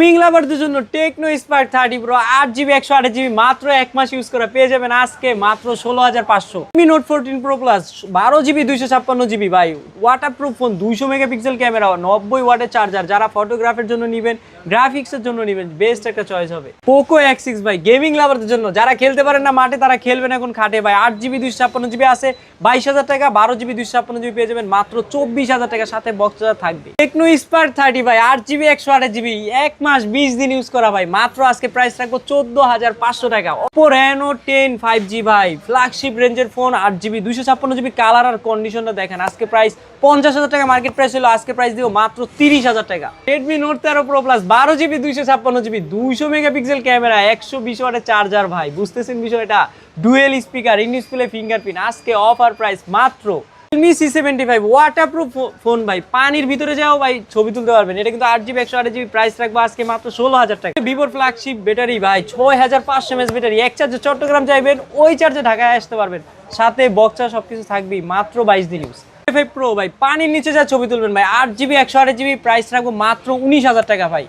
Gaming লাভারদের জন্য Tecno Spark thirty pro আট জিবি একশো আট জিবি মাত্র এক মাস ইউজ করা পেয়ে যাবেন আজকে মাত্র ষোলো হাজার পাঁচশো। Mi Note fourteen Pro Plus বারো জিবি দুইশো ছাপ্পান্ন জিবি ভাই ওয়াটার প্রুফ ফোন দুইশো মেগাপিক্সেল ক্যামেরা নব্বই ওয়াটের চার্জার যারা ফটোগ্রাফের জন্য নেবেন গ্রাফিক্সের জন্য নেবেন বেস্ট একটা চয়েস হবে। পোকো এক্স সিক্স ভাই গেমিং লাভারদের জন্য, যারা খেলতে পারেন না মাঠে, তারা খেলবেন এখন খাটে। ভাই আট জিবি দুইশো ছাপ্পান্ন জিবি আছে, বাইশ হাজার টাকা, বারো জিবি দুইশো ছাপ্পান্ন জিবি পেয়ে যাবেন মাত্র চব্বিশ হাজার টাকা, সাথে বক্স থাকবে। টেকনো স্পার্ক থার্টি ভাই আট জিবি একশো আট জিবি এক মাস বিশ দিন ইউজ করা ভাই। মাত্র আজকে প্রাইস রাখব চোদ্দ হাজার পাঁচশো টাকা। Oppo Reno ten five G ভাই। ফ্ল্যাগশিপ রেঞ্জের ফোন আট জিবি দুইশো ছাপ্পান্ন জিবি কালার আর কন্ডিশনটা দেখেন। আজকে প্রাইস পঞ্চাশ হাজার টাকা মার্কেট প্রাইস হলো আজকে প্রাইস দিব মাত্র তিরিশ হাজার টাকা। রেডমি নোট তেরো প্রো প্লাস বারো জিবি দুইশো ছাপ্পান্ন জিবি দুইশো মেগাপিক্সেল ক্যামেরা, একশো বিশ ওয়াটের চার্জার ভাই। বুঝতেছেন বিষয়টা? Dual speaker in display fingerprint আজকে অফার প্রাইস মাত্র Realme C seventy five waterproof phone ভাই। পানির ভিতরে যাও, ভাই, ছবি তুলতে পারবেন। এটা কিন্তু আট জিবি একশো আট জিবি প্রাইস রাখব আজকে মাত্র ষোলো হাজার টাকা। ভিভোর ফ্ল্যাগশিপ ব্যাটারি ভাই, ছয় হাজার পাঁচশো এমএস ব্যাটারি এক চার্জে চট্টগ্রাম যাইবেন, ওই চার্জে ঢাকায় আসতে পারবেন। সাথে বক্সা সবকিছু থাকবেই, মাত্র বাইশ দিন ইউজ ফাইভ প্রো ভাই। পানির নিচে যা ছবি তুলবেন, ভাই। আট জিবি একশো আট জিবি প্রাইস রাখব মাত্র উনিশ হাজার টাকা, ভাই।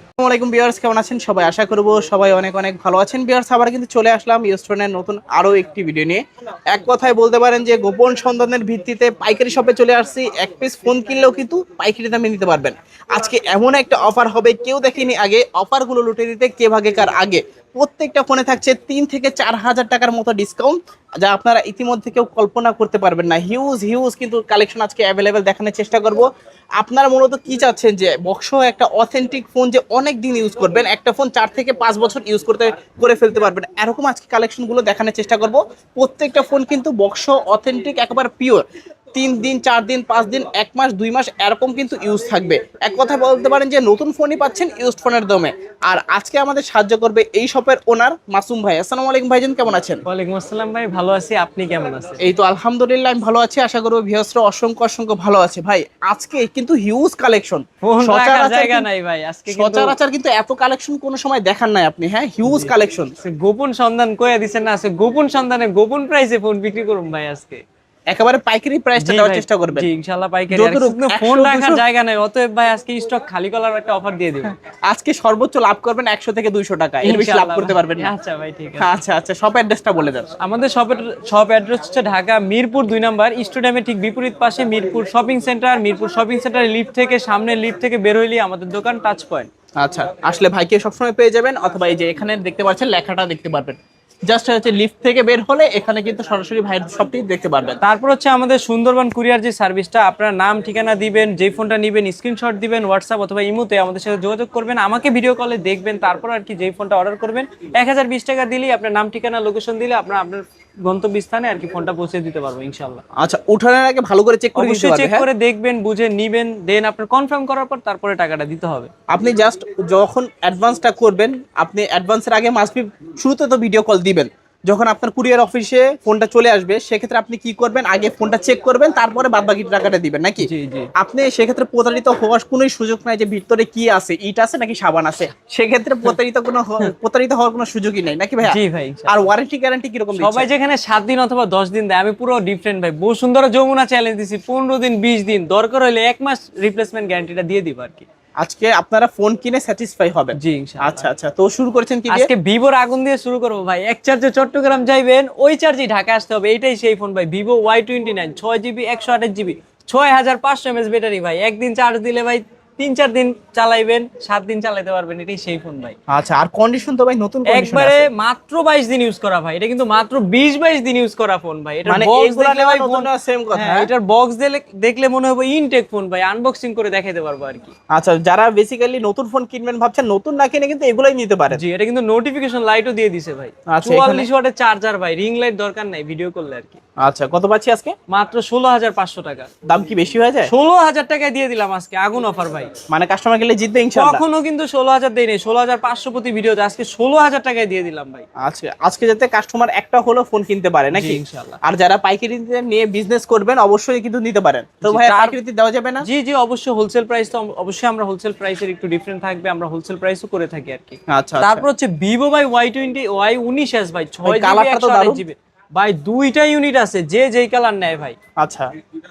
বিয়ার্স কেমন আছেন? সবাই আশা সবাই অনেক অনেক ভালো আছেন। বিয়ার্স আবার কিন্তু চলে আসলাম ইউস্টনের নতুন আরও একটি ভিডিও নিয়ে। এক কথায় বলতে পারেন যে, গোপন সন্ধানের ভিত্তিতে পাইকারি শপে চলে আসছি। এক পিস ফোন কিনলেও কিন্তু পাইকারি দামে নিতে পারবেন। আজকে এমন একটা অফার হবে, কেউ দেখেনি আগে। অফারগুলো লুটে দিতে কে ভাগে কার আগে। প্রত্যেকটা ফোনে থাকছে তিন থেকে চার হাজার টাকার মতো ডিসকাউন্ট যা আপনারা ইতিমধ্যে কেউ কল্পনা করতে পারবেন না। হিউজ হিউজ কিন্তু কালেকশন আজকে অ্যাভেলেবেল দেখানোর চেষ্টা করব। আপনারা মূলত কি চাচ্ছেন যে, বক্স একটা অথেন্টিক ফোন যে অনেক দিন ইউজ করবেন, একটা ফোন চার থেকে পাঁচ বছর ইউজ করতে, করে ফেলতে পারবেন। এরকম আজকে কালেকশনগুলো দেখানোর চেষ্টা করব। প্রত্যেকটা ফোন কিন্তু বক্স অথেন্টিক একবার পিওর তিন দিন চার দিন পাঁচ দিন এক মাস দুই মাস এরকম কিন্তু ইউজ থাকবে। এক কথা বলতে পারেন যে নতুন ফোনই পাচ্ছেন ইউজড ফোনের দামে। আর আজকে আমাদের সাহায্য করবে এই শপের ওনার মাসুম ভাই। আসসালামু আলাইকুম ভাইজান কেমন আছেন? ওয়ালাইকুম আসসালাম ভাই ভালো আছি। আপনি কেমন আছেন? এই তো আলহামদুলিল্লাহ আমি ভালো আছি। আশা করব ভিহস্র অসংখ্য অসংখ্য ভালো আছে। ভাই আজকে কিন্তু হিউজ কালেকশন জায়গা নাই ভাই আজকে সচরাচর কিন্তু এত কালেকশন কোনো সময় দেখান নাই আপনি হ্যাঁ? হিউজ কালেকশন গোপন সন্ধান কয়ে দিচ্ছেন না সে গোপন সন্ধানে গোপন প্রাইসে ফোন বিক্রি করুন ভাই আজকে। একেবারে পাইকারি প্রাইসটা দেওয়ার চেষ্টা করবেন। জি ইনশাআল্লাহ পাইকারি যতটুকু ফোন রাখার জায়গা নাই অতএব ভাই আজকে স্টক খালি করার একটা অফার দিয়ে দিবেন আজকে সর্বোচ্চ লাভ করবেন একশো থেকে দুইশো টাকা এর বেশি লাভ করতে পারবেন না। আচ্ছা ভাই ঠিক আছে। আচ্ছা আচ্ছা সব অ্যাড্রেসটা বলে দেন। আমাদের শপের শপ অ্যাড্রেস হচ্ছে ঢাকা মিরপুর দুই নম্বর স্টেডিয়ামের ঠিক বিপরীত পাশে Mirpur shopping centre Mirpur shopping centre lift থেকে সামনে লিফট থেকে বের হইলে আমাদের দোকান টাচ পয়েন্ট আচ্ছা আসলে ভাইকে সবসময় পেয়ে যাবেন অথবা এই যে এখানে দেখতে পাচ্ছেন লেখাটা দেখতে পারবেন। জাস্ট হচ্ছে লিফট থেকে বের হলে এখানে কিন্তু সরাসরি ভাইয়ের সবটি দেখতে পারবেন। তারপর হচ্ছে আমাদের সুন্দরবন কুরিয়ার যে সার্ভিসটা আপনার নাম, ঠিকানা দিবেন, যে ফোনটা নেবেন স্ক্রিনশট দিবেন হোয়াটসঅ্যাপ অথবা ইমোতে আমাদের সাথে যোগাযোগ করবেন, আমাকে ভিডিও কলে দেখবেন, তারপর আর কি যেই ফোনটা অর্ডার করবেন। এক হাজার বিশ টাকা দিলেই আপনার নাম, ঠিকানা লোকেশন দিলে আপনার আপনার গন্তব্যস্থানে আর কি ফোনটা পৌঁছে দিতে পারব ইনশাল্লাহ আচ্ছা উঠানোর আগে ভালো করে চেক করে দিতে হবে চেক? করে দেখবেন বুঝে নিবেন দেন আপনার কনফার্ম করার পর তারপরে টাকাটা দিতে হবে। আপনি জাস্ট যখন অ্যাডভান্সটা করবেন আপনি অ্যাডভান্সের আগে মাস্ট বি শুরুতে তো ভিডিও কল দিবেন। যখন আপনার কুরিয়ার অফিসে ফোনটা চলে আসবে সেক্ষেত্রে আপনি কি করবেন? আগে ফোনটা চেক করবেন তারপরে বাদ বাকি টাকাটা দিবেন নাকি? আপনি সেক্ষেত্রে প্রতারিত হওয়ার কোনো সুযোগ নাই যে ভিতরে কি আছে ইট আছে নাকি সাবান আছে। সেক্ষেত্রে প্রতারিত কোনো প্রতারিত হওয়ার কোনো সুযোগই নাই নাকি ভাইয়া? জি ভাই আর ওয়ারেন্টি গ্যারান্টি কীরকম সবাই যেখানে সাত দিন অথবা দশ দিন দেয় আমি পুরো ডিফারেন্ট ভাই। বহু সুন্দর যমুনা চ্যালেঞ্জ দিছি পনেরো দিন বিশ দিন। দরকার হলে এক মাস রিপ্লেসমেন্ট গ্যারান্টিটা দিয়ে দিব আর কি। আজকে আপনারা ফোন কিনে স্যাটিসফাই হবেন। জি আচ্ছা আচ্ছা। তো শুরু করেছেন কি? আজকে ভিভোর আগুন দিয়ে শুরু করব ভাই। এক চার্জে চট্টগ্রাম যাইবেন ওই চার্জে ঢাকা আসতে হবে। এটাই সেই ফোন ভাই। ভিভো ওয়াই টোয়েন্টি নাইন ছয় জিবি একশো আঠাশ জিবি ছয় হাজার পাঁচশো এমএস ব্যাটারি ভাই। একদিন চার্জ দিলে ভাই তিন চার দিন চালাইবেন সাত দিন চালাতে পারবেন এটাই সেই ফোন ভাই। আচ্ছা আর কন্ডিশন তো ভাই নতুন একবারে মাত্র বাইশ দিন ইউজ করা ভাই এটা কিন্তু মাত্র বিশ বাইশ দিন ইউজ করা ফোন ভাই। এটা মানে বক্স দেখলে ভাই ফোন নেওয়া কথা, হ্যাঁ হ্যাঁ? এটার বক্স দেখলে মনে হবে ইনটেক ফোন ভাই আনবক্সিং করে দেখাতে পারব আর কি। আচ্ছা যারা বেসিক্যালি নতুন ফোন কিনবেন ভাবছেন নতুন না কিনে কিন্তু এগুলাই নিতে পারেন। জি এটা কিন্তু নোটিফিকেশন লাইটও দিয়ে দিছে ভাই। আচ্ছা, চুয়াল্লিশ ওয়াটের চার্জার ভাই রিং লাইট দরকার নাই ভিডিও করলে আর কি। আচ্ছা কত পাচ্ছি আজকে? মাত্র ষোলো হাজার পাঁচশো টাকা। দাম কি বেশি হয়ে যায়? ষোলো হাজার টাকায় দিয়ে দিলাম আজকে আগুন অফার ভাই। মানে কাস্টমার গেলে জিতবে ইনশাআল্লাহ। কখনো কিন্তু ষোলো হাজার দেয়নি ষোলো হাজার পাঁচশো প্রতি ভিডিওতে আজকে ষোলো হাজার টাকায় দিয়ে দিলাম ভাই। আজকে আজকে যাতে কাস্টমার একটা হলো ফোন কিনতে পারে নাকি? ইনশাআল্লাহ। আর যারা পাইকারিতে নিয়ে বিজনেস করবেন অবশ্যই কিন্তু নিতে পারেন। তো ভাই পাইকারিতে দেওয়া যাবে না? জি জি অবশ্যই হোলসেল প্রাইস তো অবশ্যই আমরা হোলসেল প্রাইসের একটু ডিফারেন্ট থাকবে আমরা হোলসেল প্রাইসও করে থাকি আর কি। আচ্ছা তারপর হচ্ছে টোয়েন্টি ওয়াই উনিশ এস ভাই ছয় জিবি কালারটা তো দারুণ। জিবি ভাই দুইটা ইউনিট আছে যে যেই কালার নেয় ভাই। আচ্ছা।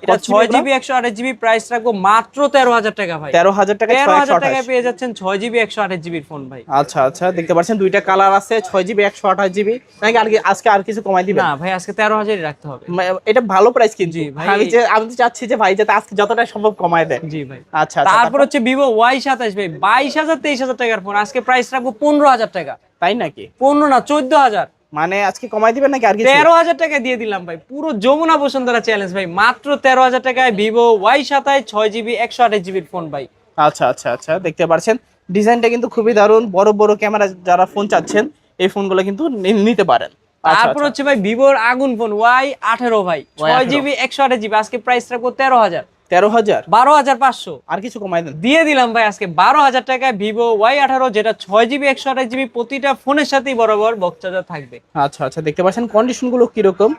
এটা ছয় জিবি একশো আঠাশ জিবি প্রাইস রাখব মাত্র তেরো হাজার টাকা ভাই। তেরো হাজার টাকা তেরো ছয় একশো হাজার আঠাশ। টাকায় পেয়ে যাচ্ছেন ছয় জিবি একশো আঠাশ জিবির ফোন ভাই। আচ্ছা আচ্ছা দেখতে পাচ্ছেন দুইটা কালার আছে ছয় জিবি একশো আঠাশ জিবি নাকি আর আজকে আর কিছু কমাই দিবেন? না ভাই আজকে তেরো হাজারই রাখতে হবে। এটা ভালো প্রাইস কিন্তু। জি, ভাই। আমি যে আমি তো চাচ্ছি যে ভাই যাতে আজকে যতটা সম্ভব কমায় দেয়। জি ভাই। আচ্ছা আচ্ছা তারপর হচ্ছে ভিভো ওয়াই সাতাশ ভাই বাইশ হাজার তেইশ হাজার টাকার ফোন আজকে প্রাইস রাখব পনেরো হাজার টাকা। তাই নাকি? পনেরো না চোদ্দ হাজার। মানে আজকে কমাই দিবেন নাকি আর কিছু? তেরো হাজার টাকা দিয়ে দিলাম ভাই। পুরো যমুনা বসুন্ধরা চ্যালেঞ্জ ভাই। মাত্র তেরো হাজার টাকায় ভিভো ওয়াই সাতাশ ছয় জিবি একশো আঠাশ জিবির ফোন ভাই। আচ্ছা আচ্ছা আচ্ছা দেখতে পাচ্ছেন ডিজাইনটা কিন্তু খুবই দারুণ। বড় বড় ক্যামেরা যারা ফোন চাচ্ছেন এই ফোনগুলো কিন্তু নিতে পারেন। আচ্ছা, তারপর হচ্ছে ভাই ভিভোর আগুন ফোন ওয়াই আঠেরো ভাই। ছয় জিবি একশো আঠাশ জিবি আজকে প্রাইস রাখব তেরো হাজার। তেরো হাজার? বারো হাজার পাঁচশো। আর কিছু কমাই দেন। দিয়ে দিলাম ভাই আজকে বারো হাজার টাকায় ভিভো ওয়াই আঠারো যেটা ছয় জিবি একশো আঠাশ জিবি প্রতিটা ফোনের সাথেই বরাবর বক্স চার্জার থাকবে। আচ্ছা আচ্ছা দেখতে পাচ্ছেন কন্ডিশনগুলো কীরকম।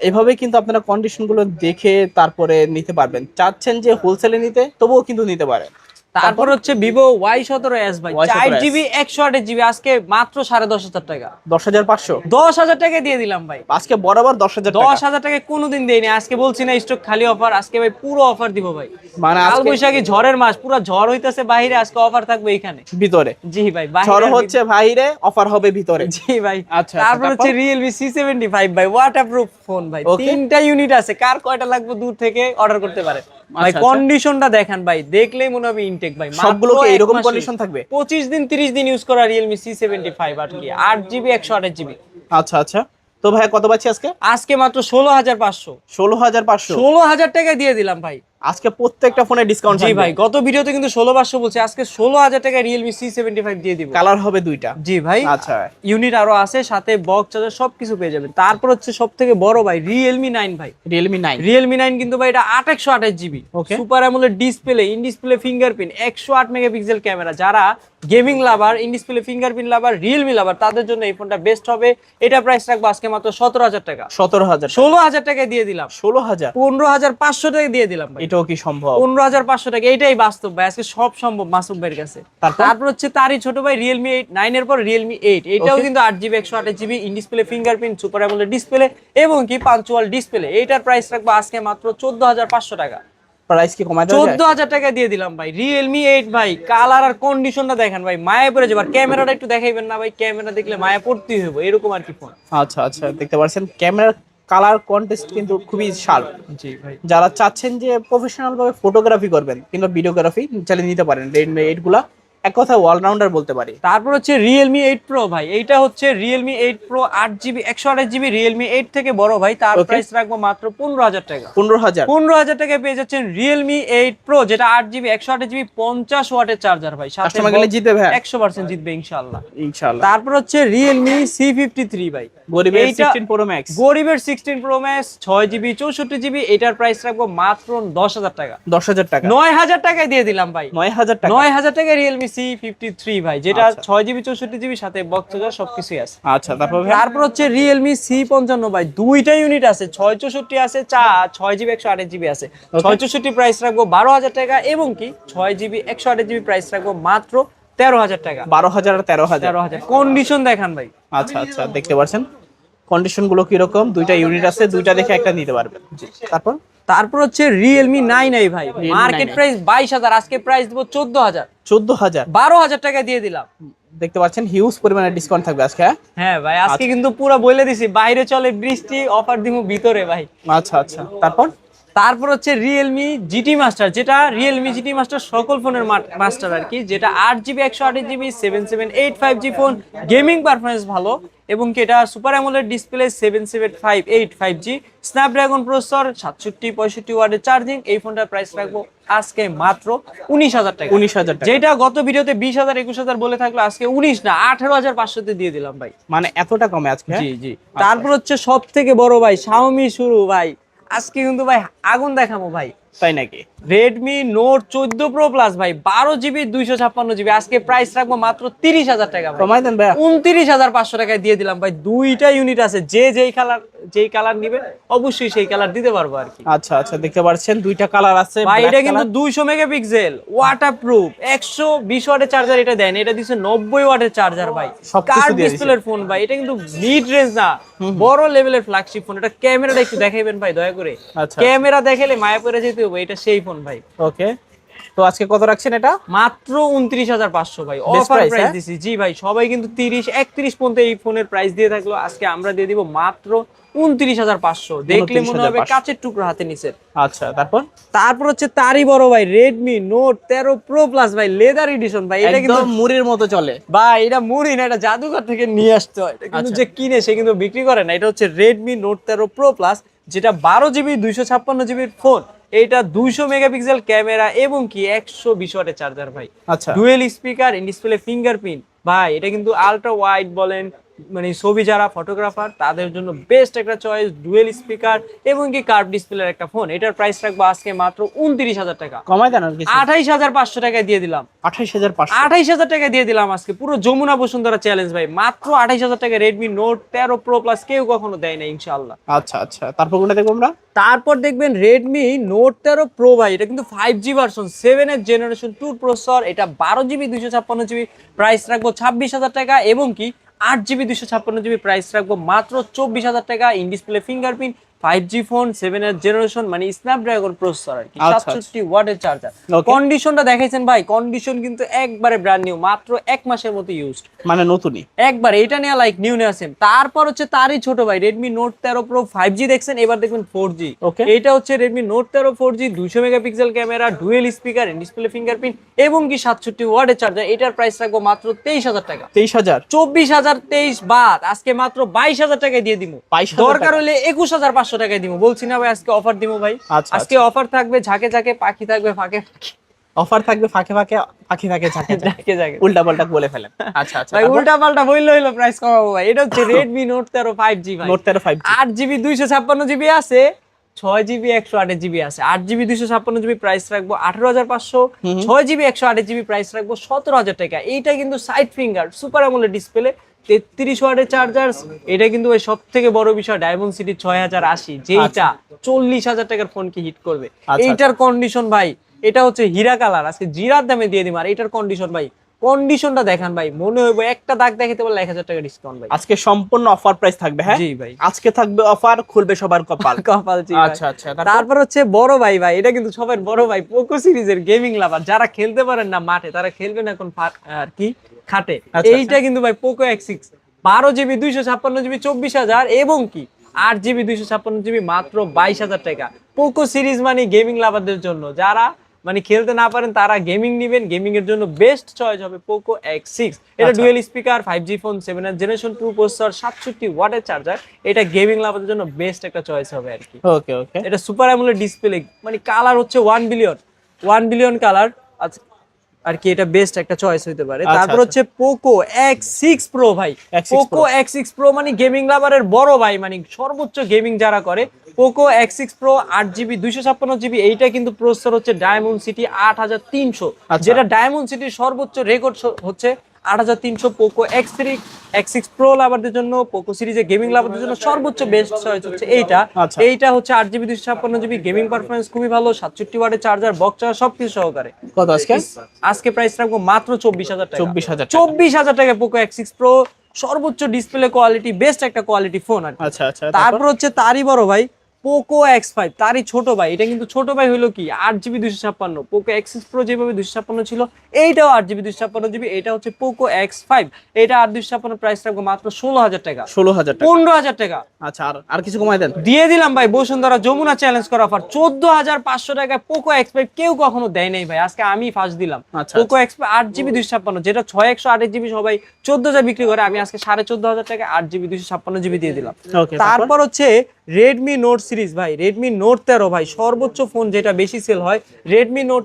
এইভাবে কিন্তু আপনারা কন্ডিশনগুলো দেখে তারপরে নিতে পারবেন। চাচ্ছেন যে হোলসেলে নিতে তবুও কিন্তু নিতে পারেন। তারপর হচ্ছে ভিভো ওয়াই সতেরো এস ভাই। Y17s চার জিবি একশো আঠাশ জিবি আজকে মাত্র সাড়ে দশ হাজার টাকা। দশ হাজার পাঁচশো? দশ হাজার টাকা দিয়ে দিলাম ভাই। আজকে বরাবর দশ হাজার দশ হাজার টাকা কোনোদিন দেয়নি আজকে বলছি না স্টক খালি অফার আজকে ভাই পুরো অফার দিব ভাই। মানে কাল বৈশাখী ঝড়ের মাস পুরো ঝড় হইতেছে বাইরে আজকে অফার থাকবে এখানে ভিতরে। জি ভাই ঝড় হচ্ছে বাইরে অফার হবে ভিতরে। জি ভাই। আচ্ছা, তারপর তারপর? হচ্ছে রিয়েলমি সি সেভেন্টি ফাইভ ভাই। ওয়াটারপ্রুফ ফোন ভাই। তিনটা ইউনিট আছে। কার কয়টা লাগবে দূর থেকে অর্ডার করতে পারে? ভাই আচ্ছা। কন্ডিশনটা দেখেন ভাই দেখলেই মনে হবে ইনটেক ভাই সবগুলো কি এরকম কন্ডিশন থাকবে? পঁচিশ দিন তিরিশ দিন ইউজ করা সেভেন্টি ফাইভ আর কি আট জিবি একশো আঠাশ জিবি আচ্ছা আচ্ছা। তো ভাই কত পাচ্ছি আজকে? আজকে মাত্র ষোলো হাজার পাঁচশো। ষোলো হাজার পাঁচশো। ষোলো হাজার টাকা দিয়ে দিলাম ভাই। আজকে প্রত্যেকটা ফোনে ডিসকাউন্ট জি ভাই গত ভিডিওতে কিন্তু ষোলো পাঁচশো বলছে আজকে ষোলো হাজার টাকা রিয়েলমি সি সেভেন্টি ফাইভ দিয়ে দিব। কালার হবে দুইটা। জি ভাই আচ্ছা। ইউনিট আরও আছে সাথে বক্স চার্জার সবকিছু পেয়ে যাবেন। তারপর হচ্ছে সব থেকে বড় ভাই রিয়েলমি নাইন ভাই। রিয়েলমি নাইন রিয়েলমি নাইন কিন্তু ভাই এটা আট একশো আঠাশ GB. Super AMOLED display in display fingerprint একশো আট মেগাপিক্সেল ক্যামেরা যারা gaming lover in display fingerprint lover Realme lover তাদের জন্য এই ফোনটা বেস্ট হবে। এটা প্রাইস রাখব আজকে মাত্র সতেরো হাজার টাকা। সতেরো হাজার ষোলো হাজার টাকায় দিয়ে দিলাম। ষোলো হাজার। পনেরো হাজার পাঁচশো টাকা দিয়ে দিলাম ভাই। এটাও কি সম্ভব? পনেরো হাজার পাঁচশো টাকা এটাই বাস্তব ভাই আজকে সব সম্ভব মাসুম ভাইয়ের কাছে। তারপর? হচ্ছে তারই ছোট ভাই রিয়েলমি এইট নাইন এর পর রিয়েলমি এইট এটাও কিন্তু আট জিবি একশো আঠাশ GB in display fingerprint super AMOLED display এবং কি পাঞ্চুয়াল ডিসপ্লে এইটার প্রাইস রাখব আজকে মাত্র চোদ্দ হাজার পাঁচশো টাকা। প্রাইস কি টাকা দিয়ে দিলাম ভাই রিয়েলমি এইট ভাই কালার আর কন্ডিশনটা দেখেন ভাই মায়া পড়ে যাবার ক্যামেরাটা একটু দেখাইবেন না ভাই ক্যামেরা দেখলে মায়া পড়তেই হইব এরকম আর কি ফোন আচ্ছা আচ্ছা দেখতে পাচ্ছেন ক্যামেরার কালার কন্টেস্ট কিন্তু খুবই শার্প জি ভাই। যারা চাচ্ছেন যে প্রফেশনাল ভাবে ফটোগ্রাফি করবেন কিংবা ভিডিওগ্রাফি চালিয়ে নিতে পারেন। রেডমি এইটগুলা এক কথা অলরাউন্ডার বলতে পারি। তারপর হচ্ছে রিয়েলমি এইট প্রো ভাই এইটা হচ্ছে রিয়েলমি এইট প্রো আট জিবি একশো আঠাশ জিবি রিয়েলমি এইট থেকে বড় ভাই তার প্রাইস রাখব মাত্র পনেরো হাজার টাকা। পনেরো হাজার। পনেরো হাজার টাকায় পেয়ে যাচ্ছেন রিয়েলমি এইট প্রো যেটা আট জিবি একশো আঠাশ জিবি পঞ্চাশ ওয়াটের চার্জার ভাই গেলে জিতবে ভাই। একশো পার্সেন্ট জিতবে ইনশাল্লাহ ইনশাআল্লাহ। তারপর হচ্ছে রিয়েলমি সি ফিফটি থ্রি ভাই। গরিবের সিক্সটিন প্রো ম্যাক্স গরিবের সিক্সটিন প্রো ম্যাক্স ছয় জিবি চৌষট্টি জিবি এটার প্রাইস রাখব মাত্র দশ হাজার টাকা। দশ হাজার টাকা। নয় হাজার টাকায় দিয়ে দিলাম ভাই। নয় হাজার টাকা। নয় হাজার টাকায় রিয়েলমি সি ফিফটি থ্রি ভাই যেটা আচ্ছা। ছয় জিবি চৌষট্টি জিবি সাথে বক্স সবকিছুই আছে। আচ্ছা তারপর তারপর হচ্ছে রিয়েলমি সি পঞ্চান্ন ভাই দুইটা ইউনিট আছে ছয় চৌষট্টি আছে চা ছয় জিবি একশো আঠাশ জিবি আছে। ছয় চৌষট্টি প্রাইস রাখব বারো হাজার টাকা এবং কি ছয় জিবি একশো আঠাশ জিবি প্রাইস রাখব মাত্র তেরো হাজার টাকা। বারো হাজার আর তেরো হাজার। হাজার। কন্ডিশন দেখান ভাই। আচ্ছা আচ্ছা দেখতে পাচ্ছেন কন্ডিশনগুলো কীরকম? দুইটা ইউনিট আছে দুইটা দেখে একটা নিতে পারবেন। তারপর? তারপর হচ্ছে রিয়েলমি নাইন আই ভাই। মার্কেট প্রাইস বাইশ হাজার আজকে প্রাইস দেবো চোদ্দ হাজার। চোদ্দ হাজার বারো হাজার টাকা দিয়ে দিলাম। দেখতে পাচ্ছেন হিউজ পরিমাণে ডিসকাউন্ট থাকবে আজকে হ্যাঁ? হ্যাঁ ভাই আজকে। কিন্তু পুরো বলে দিছি বাইরে চলে বৃষ্টি অফার দিব ভিতরে ভাই। আচ্ছা আচ্ছা। তারপর? তারপর হচ্ছে রিয়েলমি জিটি মাস্টার যেটা রিয়েলমি জিটি মাস্টার সকল ফোনের মাস্টার আর কি যেটা আট জিবি একশো আট GB seven seven eight five G phone gaming performance ভালো। এবং কি এটা super AMOLED display seven seven five eight five G Snapdragon processor সাতষট্টি পঁয়ষট্টি ওয়ার্ডের চার্জিং এই ফোনটার প্রাইস রাখব আজকে মাত্র উনিশ হাজার টাকা। উনিশ হাজার টাকা। যেটা গত ভিডিওতে বিশ হাজার একুশ হাজার বলে থাকল আজকে উনিশ না আঠারো হাজার পাঁচশোতে দিয়ে দিলাম ভাই। মানে এতটা কমে আজকে? জি জি। তারপর হচ্ছে সব থেকে বড় ভাই শাওমি শুরু ভাই। আজকে কিন্তু ভাই আগুন দেখাবো ভাই। তাই নাকি? রেডমি নোট চোদ্দ প্রো প্লাস ভাই বারো জিবি দুইশো ছাপ্পান্ন জিবি আজকে প্রাইস রাখব মাত্র তিরিশ হাজার টাকা ভাই। কমাই দেন ভাইয়া। উনত্রিশ হাজার পাঁচশো টাকায় দিয়ে দিলাম ভাই। দুইটা ইউনিট আছে যে যেই কালার যেই কালার নিবে অবশ্যই সেই কালার দিতে পারব আর কি। আচ্ছা আচ্ছা দেখতে পাচ্ছেন দুইটা কালার আছে ভাই এটা কিন্তু। দুইশো মেগাপিক্সেল ওয়াটার প্রুফ একশো বিশ ওয়াটের চার্জার এটা দেন। এটা দিচ্ছে নব্বই ওয়াটের চার্জার ভাই। কার ডিসপ্লের ফোন ভাই এটা কিন্তু মিড রেঞ্জ না। বড় লেভেলের ফ্ল্যাগশিপ ফোন এটা ক্যামেরাটা একটু দেখাইবেন ভাই দয়া করে। আচ্ছা। ক্যামেরা দেখালে মায়া পড়ে যেতে হবে এটা সেই ফোন ভাই। ওকে। তো আজকে কত রাখছেন এটা? মাত্র উনত্রিশ হাজার পাঁচশো ভাই। অফার প্রাইস হ্যাঁ? দিছি। জি ভাই সবাই কিন্তু তিরিশ একত্রিশ পর্যন্ত এই ফোনের প্রাইস দিয়ে থাকল। আজকে আমরা দিয়ে দিব মাত্র উনত্রিশ হাজার পাঁচশো। দেখলে মনে হবে 29,500 কাচের টুকরো হাতে নিচে আচ্ছা তারপর? তারপর হচ্ছে তারই বড় ভাই রেডমি নোট তেরো প্রো প্লাস ভাই লেদার এডিশন ভাই। এটা কিন্তু মুড়ির মতো চলে। ভাই এটা মুড়ি না এটা জাদুঘর থেকে নিয়ে আসতে হয়। এটা কিন্তু আচ্ছা। যে কিনে সে কিন্তু বিক্রি করে না। এটা হচ্ছে রেডমি নোট তেরো প্রো প্লাস যেটা বারো জিবি দুইশো ছাপ্পান্ন জিবির ফোন এটা দুইশো মেগাপিক্সেল ক্যামেরা এবং কি একশো বিশ ওয়াটের চার্জার ভাই। আচ্ছা। Dual speaker in display fingerprint ভাই এটা কিন্তু আলট্রা ওয়াইড বলেন মানে ছবি যারা ফটোগ্রাফার তাদের জন্য বেস্ট একটা চয়েস ডুয়েল স্পিকার এবং কি কার্ভ ডিসপ্লের একটা ফোন এটার প্রাইস রাখব আজকে মাত্র উনত্রিশ হাজার টাকা। কমাই দেন আঠাইশ হাজার পাঁচশো টাকায় দিয়ে দিলাম। আঠাইশ হাজার আঠাইশ হাজার টাকা দিয়ে দিলাম আজকে। পুরো যমুনা বসুন্ধরা চ্যালেঞ্জ ভাই। মাত্র আঠাইশ হাজার টাকা রেডমি নোট তেরো প্রো প্লাস কেউ কখনো দেয় না ইনশাল্লাহ আচ্ছা আচ্ছা। তারপর কোনটা দেখব আমরা? তারপর দেখবেন রেডমি নোট তেরো প্রো ভাই। এটা কিন্তু ফাইভ জি ভার্সন সেভেন এর জেনারেশন টু প্রসেসর এটা বারো জিবি দুইশো ছাপ্পান্ন জিবি প্রাইস রাখব ছাব্বিশ হাজার টাকা এবং কি আট জিবি দুশো ছাপ্পান্ন জিবি প্রাইস রাখব মাত্র চব্বিশ হাজার টাকা। In display fingerprint five G phone seven এর জেনারেশন মানে স্ন্যাপড্রাগন প্রসেসর আর কি আচ্ছা, আচ্ছা। সাতষট্টি ওয়াটের চার্জার কন্ডিশনটা দেখাইছেন ভাই কন্ডিশন কিন্তু একবারে ব্র্যান্ড নিউ মাত্র এক মাসের মতো ইউজড মানে নতুনই। একবার এটা নেওয়া লাইক নিউ নিয়ে আসেন। তারপর হচ্ছে তারই ছোট ভাই রেডমি নোট তেরো প্রো ফাইভ জি দেখছেন এবার দেখবেন ফোর জি. এটা হচ্ছে রেডমি নোট তেরো ফোর জি দুইশো megapixel camera dual speaker display fingerprint এবং কি সাতষট্টি ওয়ার্ডের চার্জার এটার প্রাইস রাখব মাত্র তেইশ হাজার টাকা। তেইশ হাজার? চব্বিশ হাজার তেইশ বাদ আজকে মাত্র বাইশ হাজার টাকায় দিয়ে দিব দরকার হলে একুশ হাজার পাঁচশো টাকায় দিব বলছি না ভাই আজকে অফার দিব ভাই। আচ্ছা, আজকে অফার থাকবে ঝাঁকে ঝাঁকে পাখি থাকবে ফাঁকে ফাঁকে। অফার থাকবে ফাঁকে ফাঁকে পাখি থাকে ঝাঁকে ঝাঁকে। ঝাঁকে উল্টা পাল্টা বলে ফেলেন। আচ্ছা আচ্ছা। ভাই উল্টা পাল্টা বললে হইল প্রাইস কমাবো ভাই। এটা হচ্ছে রেডমি নোট তেরো ফাইভ জি ভাই। নোট তেরো ফাইভ আট জিবি দুইশো ছাপ্পান্ন জিবি আছে ছয় জিবি একশো আট জিবি আছে। আট জিবি দুইশো ছাপ্পান্ন জিবি প্রাইস রাখব আঠারো হাজার পাঁচশো ছয় জিবি একশো আট জিবি প্রাইস রাখব সতেরো হাজার টাকা। এইটা কিন্তু সাইড ফিঙ্গার সুপার আমলের ডিসপ্লে তেত্রিশ ওয়াটের চার্জার এটা কিন্তু ওই সব থেকে বড় বিষয় ডায়মন্ড সিটি ছয় হাজার আশি যেইটা চল্লিশ হাজার টাকার ফোন ফোনকে হিট করবে। এটার এইটার কন্ডিশন ভাই এটা হচ্ছে হীরা কালার আজকে জিরার দামে দিয়ে দিম আর এটার কন্ডিশন ভাই কন্ডিশনটা দেখান ভাই মনে হইব একটা দাগ দেখাতে পারলে এক হাজার টাকা ডিসকাউন্ট ভাই। আজকে সম্পূর্ণ অফার প্রাইস থাকবে হ্যাঁ? জি ভাই। আজকে থাকবে অফার খুলবে সবার কপাল। কপাল জি আচ্ছা আচ্ছা তারপর? হচ্ছে বড় ভাই ভাই এটা কিন্তু সবার বড় ভাই পোকো সিরিজের গেমিং লাভার যারা খেলতে পারেন না মাঠে তারা খেলবেন এখন আর কি খাটে। আচ্ছা, এইটা কিন্তু ভাই পোকো এক্স সিক্স বারো জিবি দুইশো ছাপ্পান্ন জিবি চব্বিশ হাজার এবং কি আট জিবি দুইশো ছাপ্পান্ন জিবি মাত্র বাইশ হাজার টাকা। পোকো সিরিজ মানে গেমিং লাভারদের জন্য যারা মানে খেলতে না পারেন তারা গেমিং নেবেন গেমিং এর জন্য বেস্ট চয়েস হবে পোকো এক্স সিক্স এটা আচ্ছা। Dual speaker five G phone seven generation two processor সাতষট্টি ওয়াটের চার্জার এটা গেমিং লাভের জন্য বেস্ট একটা চয়েস হবে আর কি। ওকে ওকে এটা সুপার অ্যামোলেড ডিসপ্লে মানে কালার হচ্ছে one billion one billion colour আর কি এটা বেস্ট একটা চয়েস হইতে পারে আচ্ছা, তারপর আচ্ছা। হচ্ছে পোকো এক্স সিক্স প্রো ভাই X6 Poco X six Pro মানে গেমিং লাভারের বড় ভাই মানে সর্বোচ্চ গেমিং যারা করে পোকো এক্স সিক্স প্রো আট জিবি দুইশো ছাপ্পান্ন জিবি এইটা কিন্তু প্রসেসর হচ্ছে ডায়মন্ড সিটি আট হাজার তিনশো আচ্ছা। যেটা ডায়মন্ড সিটির সর্বোচ্চ রেকর্ড হচ্ছে আট হাজার তিনশো Poco X three X six Pro লাভারদের জন্য পোকো সিরিজে গেমিং লাভারদের জন্য সর্বোচ্চ বেস্ট চয়েস হচ্ছে এইটা। আচ্ছা। এইটা হচ্ছে আট জিবি দুইশো ছাপ্পান্ন জিবি গেমিং পারফরমেন্স খুবই ভালো সাতষট্টি ওয়াটের চার্জার বক্স চার্জার সবকিছু সহকারে। কত আজকে? আজকে প্রাইস রাখব মাত্র চব্বিশ হাজার টাকা। 24,000 টাকা। চব্বিশ হাজার টাকা পোকো এক্স সিক্স প্রো সর্বোচ্চ ডিসপ্লে কোয়ালিটি বেস্ট একটা কোয়ালিটি ফোন আর আচ্ছা আচ্ছা তারপর? হচ্ছে তারই বড় ভাই পোকো এক্স ফাইভ তারই ছোট ভাই। এটা কিন্তু ছোট ভাই হলো কি? আট জিবি দুশো ছাপ্পান্ন। পোকো এক্স প্রো যেভাবে দুইশো ছাপ্পান্ন ছিল এইটাও আট জিবি দুইশো ছাপ্পান্ন জিবি। এটা হচ্ছে পোকো এক্স ফাইভ এটা আট দুইশো ছাপ্পান্ন প্রাইস রাখব মাত্র ষোলো হাজার টাকা। ষোলো হাজার পনেরো হাজার টাকা। আচ্ছা আর আর কিছু কমাই দেন। দিয়ে দিলাম ভাই বসুন্ধরা যমুনা চ্যালেঞ্জ করা অফার চোদ্দ হাজার পাঁচশো টাকায় পোকো এক্স ফাইভ কেউ কখনো দেয় নাই ভাই। আজকে আমি ফার্স্ট দিলাম। পোকো এক্স আট জিবি দুইশো ছাপ্পান্ন। যেটা ছয় একশো আট জিবি সবাই চোদ্দ হাজার বিক্রি করে আমি আজকে সাড়ে চোদ্দ হাজার টাকা আট জিবি দুশো ছাপ্পান্ন জিবি দিয়ে দিলাম। তারপর হচ্ছে রেডমি নোট সিরিজ ভাই রেডমি নোট তেরো ভাই সর্বোচ্চ ফোন যেটা বেশি সেল হয় রেডমি নোট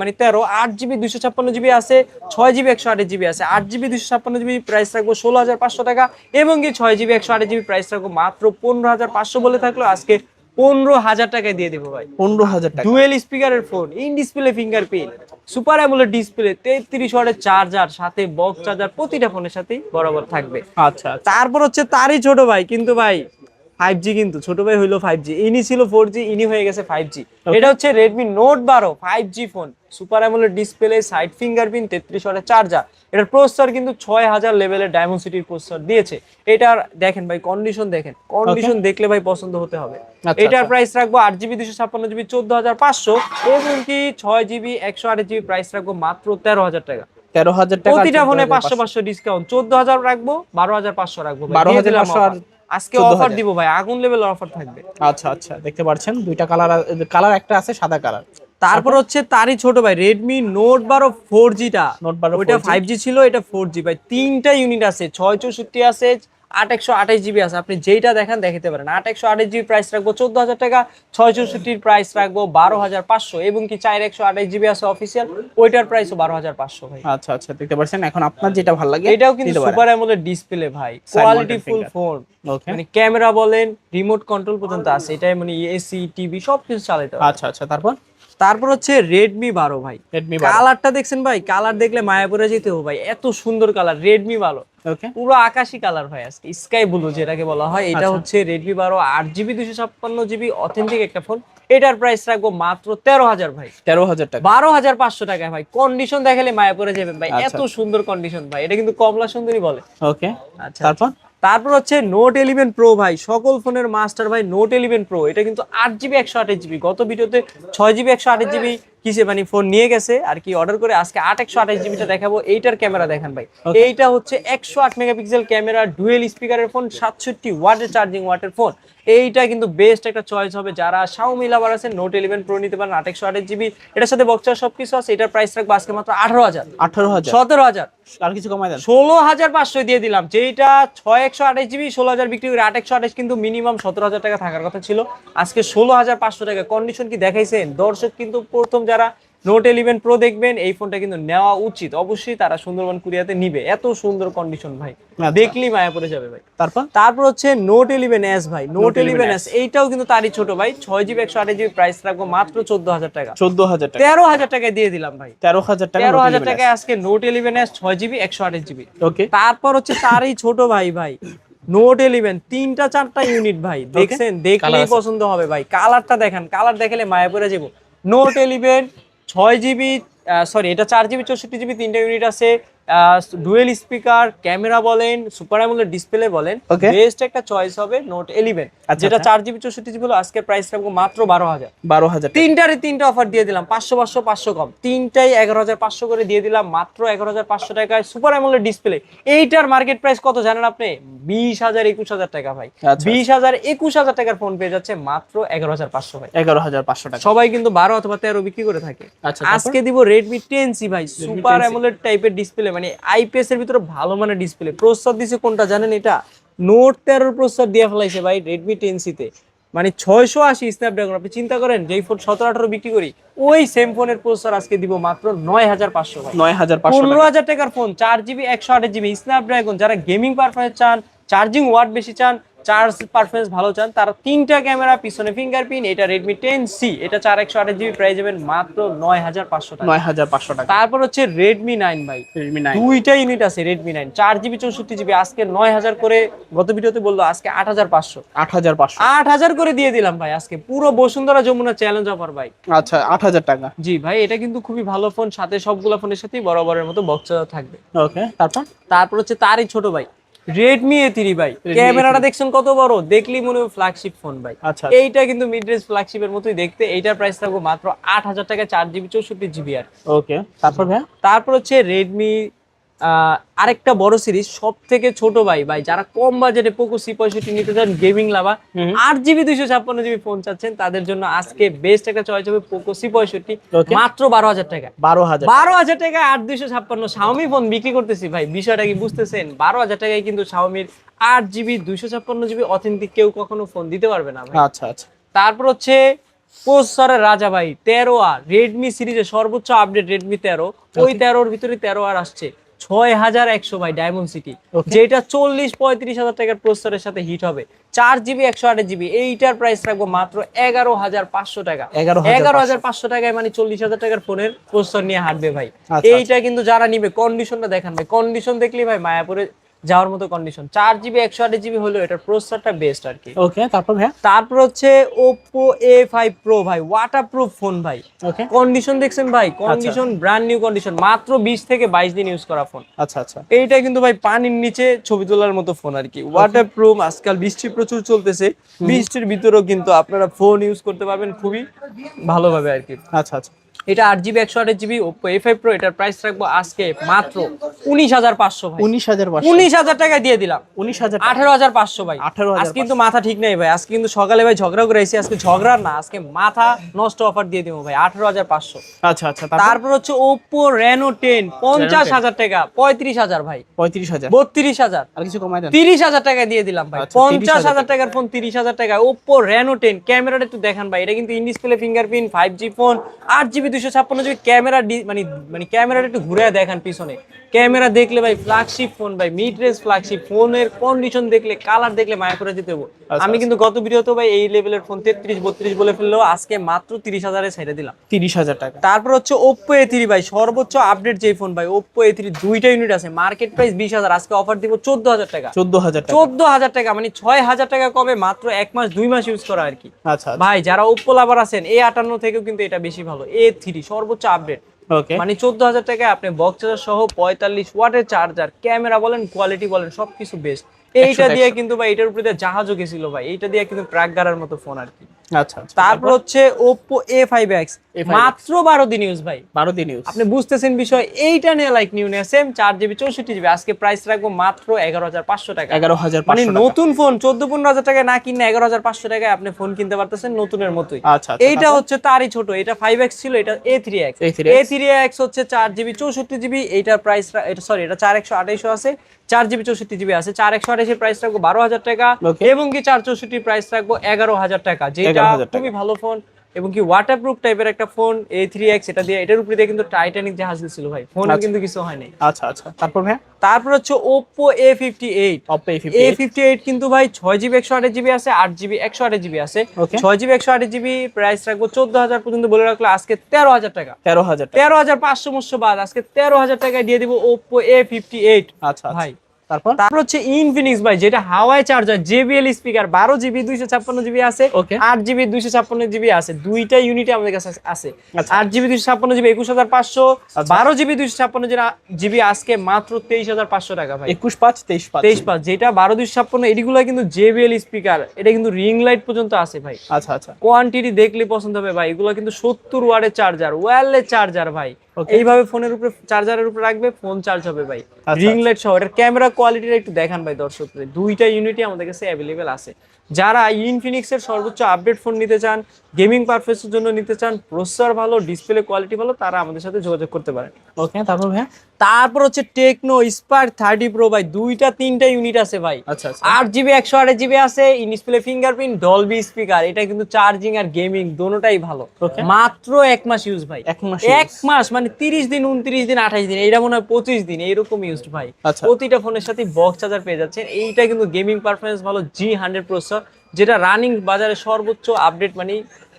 মানে তেরো আট জিবি দুইশো ছাপ্পান্ন জিবি আছে ছয় জিবি একশো আট জিবি আছে আট জিবি দুইশো ছাপ্পান্ন জিবি প্রাইস রাখব ষোলো হাজার পাঁচশো টাকা এবং কি ছয় জিবি একশো আট জিবি প্রাইস রাখব মাত্র পনেরো হাজার পাঁচশো বলে থাকল আজকে পনেরো হাজার টাকায় দিয়ে দেবো ভাই। পনেরো হাজার টাকা। ডুয়েল স্পিকারের phone in display fingerprint super AMOLED display তেত্রিশ ওয়াটের চার্জার সাথে বক্স চার্জার প্রতিটা ফোনের সাথেই বরাবর থাকবে। আচ্ছা আচ্ছা। তারপর হচ্ছে তারই ছোট ভাই কিন্তু ভাই ফাইভ জি কিন্তু ছোট ভাই হইল ফাইভ জি ইনি ছিল ফোর জি ইনি হয়ে গেছে ফাইভ জি এটা হচ্ছে রেডমি নোট বারো five G phone super AMOLED display side fingerprint তেত্রিশ ওয়াটের চার্জার এটার প্রসেসর কিন্তু ছয় হাজার লেভেলের ডায়মন্ড সিটির প্রসেসর দিয়েছে। এটার দেখেন ভাই কন্ডিশন দেখেন। কন্ডিশন দেখলে ভাই পছন্দ হতে হবে। আচ্ছা, এটার আচ্ছা। প্রাইস রাখব আট জিবি দুশো ছাপ্পান্ন জিবি চোদ্দ হাজার পাঁচশো এবং কি ছয় জিবি একশো আট জিবি প্রাইস রাখব মাত্র তেরো হাজার টাকা। তেরো হাজার টাকা প্রতিটা ফোনে পাঁচশো পাঁচশো ডিসকাউন্ট চোদ্দ হাজার রাখব বারো হাজার পাঁচশো রাখব ভাই। 12,500 আজকে অফার দিব ভাই আগুন লেভেলের অফার থাকবে। আচ্ছা আচ্ছা দেখতে পাচ্ছেন দুইটা কালার কালার একটা আছে সাদা কালার তারপর হচ্ছে তারই ছোট ভাই রেডমি নোট বারো ফোর জিটা Note 12 ওইটা 4G ফাইভ জি ছিল এটা ফোর জি ভাই তিনটা ইউনিট আছে ছয় চৌষট্টি আছে আট একশো আঠাশ জিবি আছে। আপনি যেইটা দেখান দেখাতে পারেন। আট একশো আঠাশ জিবি প্রাইস রাখব চোদ্দ হাজার টাকা ছয় চৌষট্টির প্রাইস রাখব বারো হাজার পাঁচশো এবং কি চার একশো আঠাশ জিবি আছে অফিসিয়াল ওইটার প্রাইসও বারো হাজার পাঁচশো ভাই। আচ্ছা আচ্ছা দেখতে পাচ্ছেন এখন আপনার যেটা ভালো লাগে এটাও কিন্তু। সুপার অ্যামোলেড ডিসপ্লে ভাই। কোয়ালিটি ফুল ফোন মানে ক্যামেরা বলেন রিমোট কন্ট্রোল পর্যন্ত আছে। এটাই মানে এসি টিভি সবকিছু চালাতে আচ্ছা আচ্ছা তারপর? তারপর হচ্ছে রেডমি বারো ভাই। রেডমি কালারটা দেখছেন ভাই? কালার দেখলে মায়াপুরে যেতে হবে ভাই। এত সুন্দর কালার রেডমি ওকে পুরো আকাশি কালার ভাই আজকে। স্কাই ব্লু যেটাকে বলা হয় এটা আচ্ছা। হচ্ছে রেডমি বারো আট জিবি দুশো ছাপ্পান্ন জিবি অথেন্টিক একটা ফোন এটার প্রাইস রাখব মাত্র তেরো হাজার ভাই। তেরো হাজার টাকা। বারো হাজার পাঁচশো টাকায় ভাই। কন্ডিশন দেখালে মায়াপুরে যাবেন ভাই। আচ্ছা। এত সুন্দর কন্ডিশন ভাই। এটা কিন্তু কমলা সুন্দরী বলে। ওকে আচ্ছা। তারপর? তারপর হচ্ছে নোট ইলেভেন প্রো ভাই, সকল ফোনের মাস্টার ভাই নোট ইলেভেন প্রো এটা কিন্তু আট জিবি একশো আঠাশ জিবি গত ভিডিওতে ছয় জিবি একশো আঠাশ জিবি কিসে মানে ফোন নিয়ে গেছে আর কি অর্ডার করে আজকে আট একশো আঠাশ জিবিটা দেখাবো। এইটার ক্যামেরা দেখান ভাই। এইটা হচ্ছে একশো আট মেগাপিক্সেল ক্যামেরা ডুয়েল স্পিকারের ফোন সাতষট্টি ওয়াটের চার্জিং ওয়াটের ফোন এইটা কিন্তু বেস্ট একটা চয়েস হবে। যারা শাওমি লাভার আছেন নোট ইলেভেন প্রো নিতে পারেন আট একশো আঠাশ জিবি এটার সাথে বক্সার সবকিছু আছে এটার প্রাইস রাখব আজকে মাত্র আঠারো হাজার। আঠারো হাজার। সতেরো হাজার। আর কিছু কমাই দেন। ষোলো হাজার পাঁচশো দিয়ে দিলাম। যেটা ছয় একশো আঠাশ জিবি ষোলো হাজার বিক্রি করে আট একশো আঠাশ কিন্তু মিনিমাম সতেরো হাজার টাকা থাকার কথা ছিল। আজকে ষোলো হাজার পাঁচশো টাকা। কন্ডিশন কি দেখাইছেন? দর্শক কিন্তু প্রথম যারা নোট ইলেভেন প্রো দেখবেন এই ফোনটা কিন্তু নেওয়া উচিত। অবশ্যই তারা সুন্দরবন কুরিয়াতে নিবে। এত সুন্দর কন্ডিশন ভাই। আচ্ছা। দেখলেই মায়া পড়ে যাবে ভাই। তারপর? তারপর হচ্ছে নোট ইলেভেন এস ভাই। নোট ইলেভেন এস এইটাও কিন্তু তারই ছোট ভাই। ছয় জিবি একশো আঠাশ জিবি প্রাইস রাখব মাত্র চোদ্দ হাজার টাকা। চোদ্দ হাজার টাকা। তেরো হাজার টাকায় দিয়ে দিলাম ভাই। তেরো হাজার টাকা তেরো হাজার টাকায় আজকে নোট ইলেভেন এস ছয় জিবি একশো আঠাশ জিবি ওকে তারপর হচ্ছে তারই ছোট ভাই ভাই। নোট ইলেভেন তিনটা চারটা ইউনিট ভাই। দেখছেন? দেখলেই পছন্দ হবে ভাই। কালারটা দেখেন। কালার দেখালে মায়া পড়ে যাব। নোট এলিভেন ছয় জিবি সরি এটা চার জিবি চৌষট্টি জিবি তিনটা ইউনিট আছে। ডুয়েল স্পিকার ক্যামেরা বলেন সুপার অ্যামোলেড ডিসপ্লে বলেন বেস্ট একটা চয়েস হবে নোট ইলেভেন আচ্ছা, যেটা আচ্ছা। চার জিবি চৌষট্টি জিবি হলো আজকের প্রাইস রাখব মাত্র বারো হাজার। বারো হাজার টাকা। তিনটারে তিনটা অফার দিয়ে দিলাম পাঁচশো পাঁচশো পাঁচশো কম। তিনটাই এগারো হাজার পাঁচশো করে দিয়ে দিলাম মাত্র এগারো হাজার পাঁচশো টাকায় সুপার অ্যামোলেড ডিসপ্লে এইটার মার্কেট প্রাইস কত জানেন আপনি? বিশ হাজার একুশ হাজার টাকা ভাই। আচ্ছা। বিশ হাজার একুশ হাজার টাকার ফোন পেয়ে যাচ্ছে মাত্র এগারো হাজার পাঁচশো ভাই। এগারো হাজার পাঁচশো টাকা। সবাই কিন্তু বারো অথবা তেরো বিক্রি করে থাকে। আচ্ছা, আজকে দিব রেডমি টেন সি ভাই সুপার অ্যামোলেড টাইপের ডিসপ্লে মানে আইপিএস এর ভিতরে ভালো মানের ডিসপ্লে প্রসেসর দিছে কোনটা জানেন এটা? নোট তেরোর প্রসেসর দিয়ে ফেলাইছে ভাই রেডমি টেনসিতে মানে ছয়শো আশি স্ন্যাপড্রাগন আপনি চিন্তা করেন যেই ফোন সতেরো আঠারো বিক্রি করি ওই সেম ফোনের প্রসেসর আজকে দিব মাত্র নয় হাজার পাঁচশো ভাই। নয় হাজার পনেরো হাজার টাকার ফোন চার জিবি একশো আঠাশ জিবি স্ন্যাপড্রাগন যারা গেমিং পারফরমেন্স চান চার্জিং ওয়াট বেশি চান চার্জ পারফরমেন্স ভালো চান তারা তিনটা ক্যামেরা পিছনে ফিঙ্গারপ্রিন্ট এটা রেডমি টেন সি এটা চার একশো আঠাশ জিবি প্রাইস যাবেন মাত্র নয় হাজার পাঁচশো টাকা। নয় হাজার পাঁচশো টাকা। তারপর হচ্ছে রেডমি নাইন ভাই। রেডমি নাইন দুইটা ইউনিট আছে রেডমি নাইন চার জিবি চৌষট্টি জিবি আজকে নয় হাজার করে গত ভিডিওতে বলল আজকে আট হাজার পাঁচশো। আট হাজার পাঁচশো। আট হাজার করে দিয়ে দিলাম ভাই আজকে। পুরো বসুন্ধরা যমুনা চ্যালেঞ্জ অফার ভাই। আচ্ছা আট হাজার টাকা। জি ভাই এটা কিন্তু খুবই ভালো ফোন সাথে সবগুলা ফোনের সাথেই বরাবরের মতো বক্সা থাকবে। ওকে তারপর? তারপর হচ্ছে তারই ছোট ভাই। রেডমি এ থ্রি ভাই। ক্যামেরাটা দেখছেন কত বড়? দেখলি মনে হয় ফ্ল্যাগশিপ ফোন ভাই। আচ্ছা এইটা কিন্তু মিড রেঞ্জ ফ্ল্যাগশিপের মতোই দেখতে। এইটার প্রাইস থাকবে মাত্র আট হাজার টাকা চার জিবি চৌষট্টি জিবি আর ওকে তারপর ভাই তারপর হচ্ছে রেডমি আরেকটা বড় সিরিজ সব থেকে ছোট ভাই ভাই যারা কম বাজেটে পোকো সি পঁয়ষট্টি নিতে চান গেমিং লাভা আট জিবি দুইশো ছাপ্পান্ন জিবি ফোন চাচ্ছেন তাদের জন্য আজকে বেস্ট একটা চয়েস হবে পোকো সি পঁয়ষট্টি মাত্র বারো হাজার টাকা। বারো হাজার বারো হাজার টাকায় আট দুইশো ছাপ্পান্ন শাওমি ফোন বিক্রি করতেছি ভাই বিষয়টা কি বুঝতেছেন? বারো হাজার টাকায় কিন্তু শাওমির আট জিবি দুইশো ছাপ্পান্ন জিবি অথেন্টিক কেউ কখনো ফোন দিতে পারবে না আচ্ছা আচ্ছা। তারপর হচ্ছে প্রসেসরের রাজা ভাই তেরো আর রেডমি সিরিজের সর্বোচ্চ আপডেট রেডমি তেরো ওই তেরোর ভিতরে তেরো আর আসছে। ছয় হাজার একশো ভাই ডায়মন্ড সিটি যেটা চল্লিশ পঁয়ত্রিশ হাজার টাকার প্রস্তারের সাথে হিট হবে। চার জিবি একশো আট জিবি এইটার প্রাইস রাখব মাত্র এগারো হাজার পাঁচশো টাকা। এগারো হাজার পাঁচশো। টাকায় মানে চল্লিশ হাজার টাকার ফোনের প্রস্তর নিয়ে হাঁটবে ভাই। আচ্ছা, এইটা কিন্তু যারা নিবে কন্ডিশনটা দেখান ভাই। কন্ডিশন দেখলে ভাই মায়াপুরে যাওয়ার মতো কন্ডিশন চার জিবি একশো আট জিবি হলো এটার প্রসেসরটা বেস্ট আর কি। ওকে তারপর ভাইয়া? তারপর হচ্ছে ওপো এ ফাইভ প্রো ভাই ওয়াটার প্রুফ ফোন ভাই কন্ডিশন দেখছেন ভাই? কন্ডিশন ব্র্যান্ড নিউ কন্ডিশন মাত্র বিশ থেকে বাইশ দিন ইউজ করা ফোন আচ্ছা আচ্ছা। এইটা কিন্তু ভাই পানির নিচে ছবি তোলার মতো ফোন আর কি। ওয়াটার প্রুফ আজকাল বৃষ্টি প্রচুর চলতেছে। বৃষ্টির ভিতরেও কিন্তু আপনারা ফোন ইউজ করতে পারবেন খুবই ভালোভাবে আর কি। আচ্ছা আচ্ছা। এটা আট জিবি একশো আট GB Oppo A five pro এটার প্রাইস রাখব আজকে মাত্র উনিশ হাজার পাঁচশো ভাই। উনিশ হাজার উনিশ হাজার টাকায় দিয়ে দিলাম। উনিশ হাজার আঠারো হাজার পাঁচশো ভাই। 18,500 আজকে কিন্তু মাথা ঠিক নেই ভাই। আজকে কিন্তু সকালে ভাই ঝগড়া করে এসেছি আজকে ঝগড়া না আজকে মাথা নষ্ট অফার দিয়ে দিব ভাই আঠারো হাজার পাঁচশো। আচ্ছা আচ্ছা তারপর? হচ্ছে ওপো রেনো টেন পঞ্চাশ হাজার টাকা পঁয়ত্রিশ হাজার ভাই। পঁয়ত্রিশ হাজার। বত্রিশ হাজার। আর কিছু কমাই দেন। তিরিশ হাজার টাকা দিয়ে দিলাম ভাই। আচ্ছা, পঞ্চাশ হাজার টাকার ফোন তিরিশ হাজার টাকা ওপো রেনো টেন ক্যামেরাটা একটু দেখান ভাই। এটা কিন্তু in display fingerprint five G phone আট জিবি দুশো ছাপ্পান্ন জিবি ক্যামেরা মানে মানে ক্যামেরাটা একটু ঘুরে দেখান পিছনে। ক্যামেরা দেখলে ভাই ফ্ল্যাগশিপ ফোন ভাই মিড রেঞ্জ ফ্ল্যাগশিপ ফোনের কন্ডিশন দেখলে কালার দেখলে মায়া করে দিতে হব। আচ্ছা, আমি কিন্তু গত ভিডিওতে ভাই এই লেভেলের ফোন তেত্রিশ বত্রিশ বলে ফেললেও আজকে মাত্র তিরিশ হাজারে ছেড়ে দিলাম। তিরিশ হাজার টাকা। তারপর হচ্ছে ওপ্পো এ থ্রি ভাই সর্বোচ্চ আপডেট যে ফোন ভাই ওপ্পো এ থ্রি দুইটা ইউনিট আছে মার্কেট প্রাইস বিশ হাজার আজকে অফার দিব চোদ্দ হাজার টাকা। চোদ্দ হাজার চোদ্দ হাজার টাকা মানে ছয় হাজার টাকা কবে মাত্র এক মাস দুই মাস ইউজ করা আর কি। আচ্ছা ভাই যারা ওপ্পো লাভার আছেন এ আটান্ন থেকেও কিন্তু এটা বেশি ভালো এ থ্রি সর্বোচ্চ আপডেট ওকে মানে চোদ্দ হাজার টাকায় আপনি বক্স চার্জার সহ পঁয়তাল্লিশ ওয়াটের চার্জার ক্যামেরা বলেন কোয়ালিটি বলেন সবকিছু বেস্ট এইটা দিয়ে কিন্তু ভাই এটার উপরে জাহাজও গেছিল ভাই এইটা দিয়ে কিন্তু ট্রাক গাড়ার মতো ফোন আর কি। আচ্ছা আচ্ছা। তারপর হচ্ছে ওপ্পো এ ফাইভ এক্স A5X মাত্র বারো দিন ইউজ ভাই। বারো দিন ইউজ আপনি বুঝতেছেন বিষয় এইটা নিয়ে লাইক নিউ নিয়ে সেম চার জিবি চৌষট্টি জিবি আজকে প্রাইস রাখব মাত্র এগারো হাজার পাঁচশো টাকা। এগারো হাজার মানে নতুন ফোন চোদ্দ পনেরো হাজার টাকায় না কিনে এগারো হাজার পাঁচশো টাকায় আপনি ফোন কিনতে পারতেছেন নতুনের মতোই। আচ্ছা আচ্ছা এইটা হচ্ছে তারই ছোট এটা ফাইভ এক্স ছিল এটা A three X A3X A three X হচ্ছে চার জিবি চৌষট্টি জিবি এইটার প্রাইস এটা সরি এটা চার একশো আঠাইশো আছে চার জিবি চৌষট্টি জিবি আছে। চার একশো আঠাইশের প্রাইস রাখব বারো হাজার টাকা এবং কি চার চৌষট্টির প্রাইস রাখব এগারো হাজার টাকা। যেটা 11,000 খুবই ভালো ফোন এবং কি ওয়াটারপ্রুফ টাইপের একটা ফোন এ থ্রি এক্স এটা দিয়ে এটার উপরে দিয়ে কিন্তু টাইটানিক জাহাজ ছিল ভাই ফোন আচ্ছা। কিন্তু কিছু হয়নি আচ্ছা আচ্ছা। তারপর ভাইয়া? তারপর হচ্ছে A A fifty fifty eight কিন্তু ভাই ছয় জিবি একশো আঠাশ জিবি আছে আট জিবি একশো আঠাশ জিবি আছে। Okay. ছয় জিবি একশো আঠাশ জিবি প্রাইস রাখব চোদ্দ হাজার পর্যন্ত বলে রাখল আজকে তেরো হাজার টাকা। তেরো হাজার তেরো হাজার পাঁচশো মুশো বাদ আজকে তেরো হাজার টাকায় দিয়ে দিব ওপো এ ফিফটি এইট আচ্ছা। ভাই তারপর? তারপর হচ্ছে ইনফিনিক্স ভাই যেটা হাওয়াই চার্জার জেবিএল স্পিকার বারো জিবি দুইশো ছাপ্পান্ন জিবি আছে. আট জিবি দুইশো ছাপ্পান্ন জিবি আছে দুইটা ইউনিটে আমাদের কাছে আছে। আচ্ছা। আট জিবি দুইশো ছাপ্পান্ন জিবি একুশ হাজার পাঁচশো বারো জিবি দুইশো ছাপ্পান্ন জিবি আজকে মাত্র তেইশ হাজার পাঁচশো টাকা ভাই। একুশ পাঁচ তেইশ পাঁচ। তেইশ পাঁচ যেটা বারো দুইশো ছাপ্পান্ন এডিগুলো কিন্তু জেবিএল স্পিকার এটা কিন্তু রিং লাইট পর্যন্ত আছে ভাই। আচ্ছা আচ্ছা। কোয়ান্টিটি দেখলে পছন্দ হবে ভাই এগুলো কিন্তু সত্তর ওয়ার্ডের চার্জার ওয়্যারলেস চার্জার ভাই. এইভাবে ফোনের উপরে চার্জারের উপরে রাখবে ফোন চার্জ হবে ভাই। আচ্ছা, রিং লাইট সহ এটার ক্যামেরা কোয়ালিটিটা একটু দেখান ভাই দর্শকদের দুইটা ইউনিটই আমাদের কাছে অ্যাভেলেবেল আছে। যারা ইনফিনিক্সের সর্বোচ্চ আপডেট ফোন নিতে চান গেমিং পারফেসের জন্য নিতে চান প্রসেসর ভালো ডিসপ্লে কোয়ালিটি ভালো তারা আমাদের সাথে যোগাযোগ করতে পারেন। ওকে তারপর ভাইয়া? তারপর হচ্ছে টেকনো স্পার্ক থার্টি প্রো ভাই দুইটা তিনটা ইউনিট আছে ভাই। আচ্ছা আচ্ছা। আট জিবি একশো আঠাশ জিবি আছে in display fingerprint Dolby speaker এটা কিন্তু চার্জিং আর গেমিং দোনোটাই ভালো। মাত্র এক মাস ইউজ ভাই। এক মাস এক মাস মানে তিরিশ দিন উনত্রিশ দিন আঠাশ দিন এইটা মনে হয় পঁচিশ দিন এরকম ইউজড ভাই। আচ্ছা। প্রতিটা ফোনের সাথে বক্স চার্জার পেয়ে যাচ্ছেন। এইটা কিন্তু গেমিং পারফরমেন্স ভালো জি হান্ড্রেড প্রসেসর যেটা রানিং বাজারে সর্বোচ্চ আপডেট মানে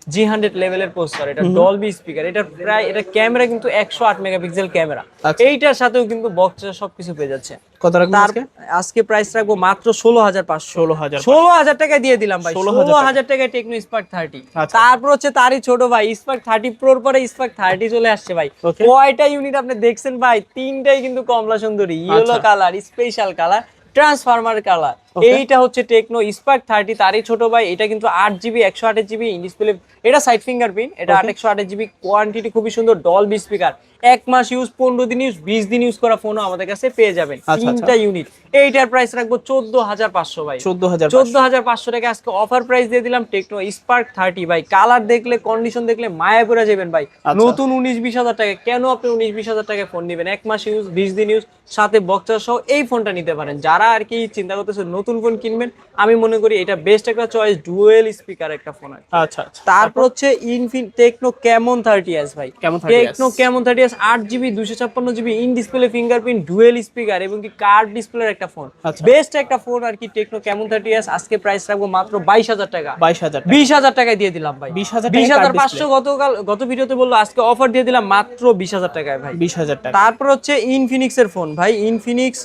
জি হান্ড্রেড লেভেলের প্রসেসর এটা ডলবি স্পিকার এটা প্রায় এটা ক্যামেরা কিন্তু একশো আট মেগাপিক্সেল ক্যামেরা আচ্ছা। এইটার সাথেও কিন্তু বক্স সবকিছু পেয়ে যাচ্ছে। কত আজকে? আজকে প্রাইস রাখব মাত্র ষোলো হাজার পাঁচশো। ষোলো হাজার ষোলো হাজার টাকা দিয়ে দিলাম ভাই। ষোলো হাজার টাকায় টেকনো স্পার্ক থার্টি। তারপর হচ্ছে তারই ছোট ভাই স্পার্ক থার্টি প্রোর পরে স্পার্ক থার্টি চলে আসছে ভাই। কয়টা ইউনিট আপনি দেখছেন ভাই? তিনটাই কিন্তু কমলা সুন্দরী yellow. Colour special colour transformer colour. এইটা হচ্ছে টেকনো স্পার্ক থার্টি তারই ছোট ভাই। এটা কিন্তু আট জিবি একশো আঠাশ জিবি ডিসপ্লে এটা সাইড ফিঙ্গারপ্রিন্ট এটা আট একশো আঠাশ জিবি কোয়ান্টিটি খুবই সুন্দর ডলবি স্পিকার এক মাস ইউজ পনেরো দিন ইউজ বিশ দিন ইউজ করা ফোনও আমাদের কাছে পেয়ে যাবেন। আচ্ছা। তিনটা ইউনিট এইটার প্রাইস রাখব চোদ্দ হাজার পাঁচশো ভাই। চোদ্দ হাজার চোদ্দ হাজার পাঁচশো টাকা আজকে অফার প্রাইস দিয়ে দিলাম টেকনো স্পার্ক থার্টি ভাই। কালার দেখলে কন্ডিশন দেখলে মায়া করে যাবেন ভাই। আচ্ছা। নতুন উনিশ বিশ হাজার টাকা। কেন আপনি উনিশ বিশ হাজার টাকা ফোন নেবেন? এক মাস ইউজ বিশ দিন ইউজ সাথে বক্সার সহ এই ফোনটা নিতে পারেন। যারা আর কি চিন্তা করতেছে নতুন ফোন কিনবেন। আমি মনে করি এটা বেস্ট একটা চয়েস ডুয়েল স্পিকার একটা ফোন। আচ্ছা আচ্ছা। তারপর হচ্ছে ইনফিন টেকনো ক্যামন থার্টি এস ভাই। টেকনো ক্যামন থার্টি এস আট জিবি দুশো ছাপ্পান্ন GB in display fingerprint dual speaker এবং কি কার্ড ডিসপ্লের একটা ফোন আচ্ছা। বেস্ট একটা ফোন আর কি টেকনো ক্যামন থার্টি এস আজকে প্রাইস রাখব মাত্র বাইশ হাজার টাকা। বাইশ হাজার টাকা। বিশ হাজার টাকায় দিয়ে দিলাম ভাই। 20,000 বিশ টাকায় হাজার পাঁচশো গতকাল গত ভিডিওতে বলল আজকে অফার দিয়ে দিলাম মাত্র বিশ হাজার টাকায় ভাই। বিশ হাজার টাকা। তারপর হচ্ছে ইনফিনিক্স এর ফোন ভাই। Infinix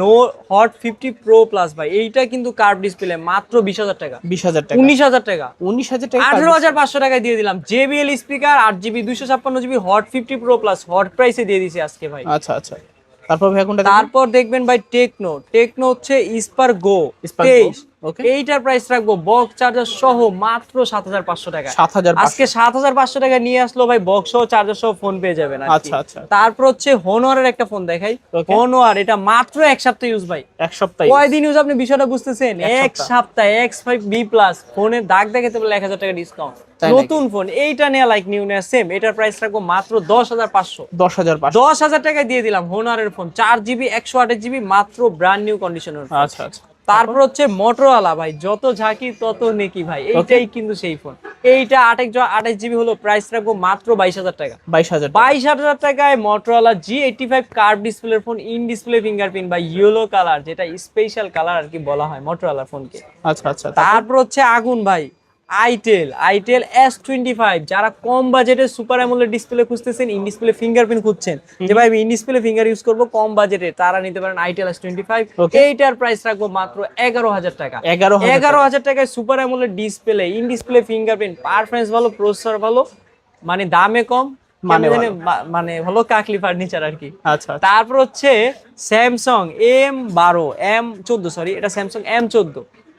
no hot fifty pro plus ভাই। এইটা কিন্তু কার্ভ ডিসপ্লে মাত্র বিশ হাজার টাকা। বিশ হাজার টাকা। উনিশ হাজার টাকা। উনিশ হাজার টাকা আঠারো হাজার পাঁচশো টাকায় দিয়ে দিলাম। জেবিএল স্পিকার আট জিবি দুইশো ছাপ্পান্ন GB hot fifty pro plus hot প্রাইসে দিয়ে দিছি আজকে ভাই। আচ্ছা আচ্ছা। তারপর ভাই কোনটা? তারপর দেখবেন ভাই টেকনো টেকনো হচ্ছে ইস্পার গো তেইশ. এইটার প্রাইস রাখব বক্স চার্জার সহ মাত্র সাত হাজার পাঁচশো টাকা। আজকে সাত হাজার পাঁচশো টাকা নিয়ে আসলো ভাই বক্স সহ চার্জার সহ ফোন পেয়ে যাবেন আর আচ্ছা, আচ্ছা। তারপর হচ্ছে হোনোয়ারের একটা ফোন দেখাই। হোনোয়ার এটা মাত্র এক সপ্তাহ ইউজ ভাই। এক সপ্তাহ কয়দিন ইউজ আপনি বিষয়টা বুঝতেছেন? এক সপ্তাহ। এক্স ফাইভ বি প্লাস ফোনের দাগ দেখাতে বলে এক হাজার টাকা ডিসকাউন্ট নতুন ফোন এইটা নেওয়া লাইক নিউ নেওয়া সেম এটার প্রাইস রাখব মাত্র দশ হাজার পাঁচশো। দশ হাজার দশ হাজার টাকায় দিয়ে দিলাম হোনারের ফোন চার জিবি একশো আঠাশ জিবি মাত্র ব্র্যান্ড নিউ কন্ডিশনের আচ্ছা আচ্ছা। তারপর হচ্ছে মোটরওয়ালা ভাই যত ঝাঁকি তত নেকি ভাই। এইটাই কিন্তু সেই ফোন এইটা আটেক আঠাশ জিবি হলো প্রাইস রাখব মাত্র বাইশ হাজার টাকা। বাইশ হাজার বাইশ হাজার টাকায় Motorola G eighty five curve ডিসপ্লের ফোন ইন ডিসপ্লে ফিঙ্গারপ্রিন্ট বা ইয়েলো কালার যেটা স্পেশাল কালার আর কি বলা হয় মোটরওয়ালা ফোনকে আচ্ছা আচ্ছা। তারপর হচ্ছে আগুন ভাই itel itel S twenty five যারা কম বাজেটে সুপার অ্যামোলেড ডিসপ্লে খুঁজতেছেন ইন ডিসপ্লে ফিঙ্গারপ্রিন্ট খুঁজছেন। যে ভাই আমি ইন ডিসপ্লে ফিঙ্গার ইউজ করব কম বাজেটে তারা নিতে পারেন আইটেল এস টোয়েন্টি ফাইভ এইটার প্রাইস রাখব মাত্র এগারো হাজার টাকা। এগারো এগারো হাজার টাকায় super AMOLED display in display fingerprint performance ভালো প্রসেসর ভালো মানে দামে কম মানে মানে হলো কাকলি ফার্নিচার আর কি। আচ্ছা আচ্ছা। তারপর হচ্ছে স্যামসং এম বারো এম চোদ্দ সরি এটা স্যামসং এম চোদ্দ।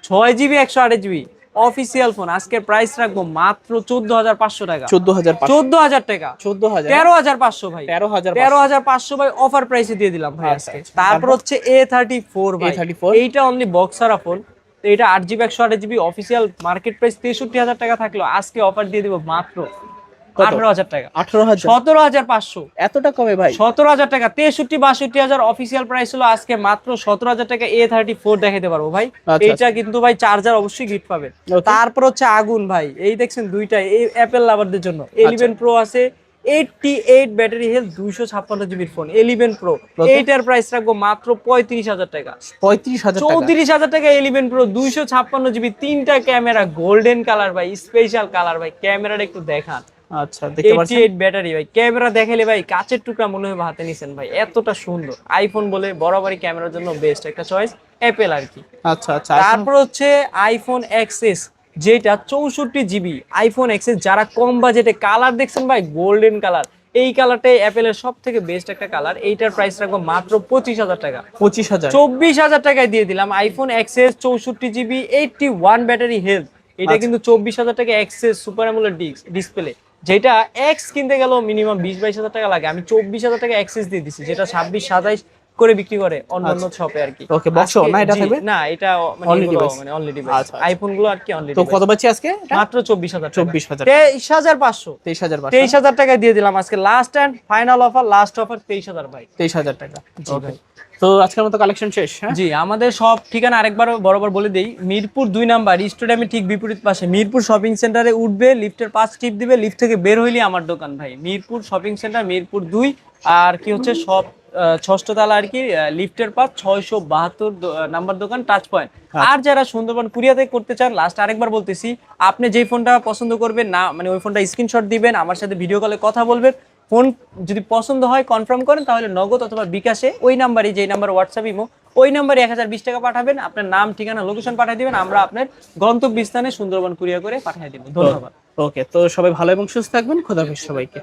ছয় জিবি একশো আট জিবি অফিসিয়াল ফোন আজকে প্রাইস রাখব মাত্র চোদ্দ হাজার পাঁচশো টাকা। চোদ্দ হাজার চোদ্দ হাজার টাকা। চোদ্দ হাজার। তেরো হাজার পাঁচশো ভাই। তেরো হাজার তেরো হাজার পাঁচশো ভাই অফার প্রাইসে দিয়ে দিলাম ভাই আচ্ছা, আজকে। আচ্ছা। তারপর হচ্ছে এ থার্টি ফোর ভাই A34 এইটা অনলি বক্সারা ফোন তো এটা আট জিবি একশো আট জিবি অফিসিয়াল মার্কেট প্রাইস তেষট্টি হাজার টাকা থাকল। আজকে অফার দিয়ে দিব মাত্র? আঠারো হাজার টাকা। আঠারো হাজার? সতেরো হাজার পাঁচশো। এতটা কমে ভাই? সতেরো হাজার টাকা তেষট্টি বাষট্টি হাজার অফিসিয়াল প্রাইস হলো আজকে মাত্র সতেরো হাজার টাকা এ থার্টি ফোর দেখাতে পারব ভাই। আচ্ছা, এইটা কিন্তু ভাই চার্জার অবশ্যই পাবেন তারপর হচ্ছে আগুন ভাই এই দেখছেন দুইটা এই অ্যাপেল লাভারদের জন্য। আচ্ছা। এলিভেন প্রো আছে এইটটি এইট ব্যাটারি হেলথ দুইশো ছাপ্পান্ন জিবির ফোন এলিভেন প্রো এইটার প্রাইস রাখব মাত্র পঁয়ত্রিশ হাজার টাকা। পঁয়ত্রিশ হাজার টাকা। চৌত্রিশ হাজার টাকা এলিভেন প্রো দুইশো ছাপ্পান্ন জিবি তিনটা ক্যামেরা গোল্ডেন কালার ভাই স্পেশাল কালার ভাই ক্যামেরাটা একটু দেখান। আচ্ছা দেখতে পাচ্ছেন। 88 ব্যাটারি ভাই। ক্যামেরা দেখালে ভাই কাচের টুকরা মনে হয় হাতে নিছেন ভাই। এতটা সুন্দর। আইফোন বলে বরাবরই ক্যামেরার জন্য বেস্ট একটা চয়েস অ্যাপেল আর কি। আচ্ছা আচ্ছা তারপর হচ্ছে আইফোন এক্সএস যেটা চৌষট্টি জিবি আইফোন এক্সএস যারা কম বাজেটে কালার দেখছেন ভাই গোল্ডেন কালার এই কালারটাই অ্যাপেলের সব থেকে বেস্ট একটা কালার এইটার প্রাইস রাখব মাত্র পঁচিশ হাজার টাকা। পঁচিশ হাজার। চব্বিশ হাজার টাকায় দিয়ে দিলাম আইফোন এক্সএস চৌষট্টি GB eighty one battery health এটা আচ্ছা। কিন্তু চব্বিশ হাজার টাকা এক্সএস সুপার ডিসপ্লে যেটা এক্স কিনতে গেলেও মিনিমাম বিশ বাইশ হাজার টাকা লাগে। আমি চব্বিশ হাজার টাকা এক্সেস দিয়ে দিচ্ছি যেটা ছাব্বিশ সাতাইশ করে বিক্রি করে অন্যান্য শপে আর কি। আচ্ছা। Okay, box সহ আজকে- না এটা থাকবে? না এটা মানে মানে অনলি ডিভাইস। আইফোনগুলো আর কি অনলি তো কত পাচ্ছি আজকে মাত্র চব্বিশ হাজার 24,000 তেইশ হাজার পাঁচশো। তেইশ হাজার তেইশ হাজার টাকায় দিয়ে দিলাম আজকে last and final offer last offer তেইশ হাজার ভাই। তেইশ হাজার টাকা। জি ভাই। তো আজকের মতো কালেকশন শেষ হ্যাঁ? জি আমাদের সব ঠিকানা আরেকবার বরাবর বলে দেই। মিরপুর দুই নাম্বার স্টেডিয়ামের ঠিক বিপরীত পাশে। মিরপুর শপিং সেন্টারে উঠবে লিফটের পাঁচ টিপ দিবে লিফট থেকে বের হইলে আমার দোকান ভাই। মিরপুর শপিং সেন্টার মিরপুর দুই আর কি হচ্ছে সব ষষ্ঠ তালা আর কি লিফটের পাঁচ ছয়শো বাহাত্তর নাম্বার দোকান টাচ পয়েন্ট আর যারা সুন্দরবন কুরিয়াতে করতে চান লাস্ট আরেকবার বলতেছি আপনি যেই ফোনটা পছন্দ করবেন না মানে ওই ফোনটা স্ক্রিনশট দিবেন আমার সাথে ভিডিও কলে কথা বলবেন ফোন যদি পছন্দ হয় কনফার্ম করেন, তাহলে নগদ অথবা বিকাশে ওই নাম্বারে যে নাম্বার হোয়াটসঅ্যাপ ইমো ওই নাম্বারে এক হাজার বিশ টাকা পাঠাবেন। আপনার নাম, ঠিকানা লোকেশন পাঠিয়ে দিবেন। আমরা আপনার গন্তব্য স্থানে সুন্দরবন কুরিয়া করে পাঠিয়ে দেবো। ধন্যবাদ। ওকে, তো সবাই ভালো এবং সুস্থ থাকবেন। খোদাফিস সবাইকে।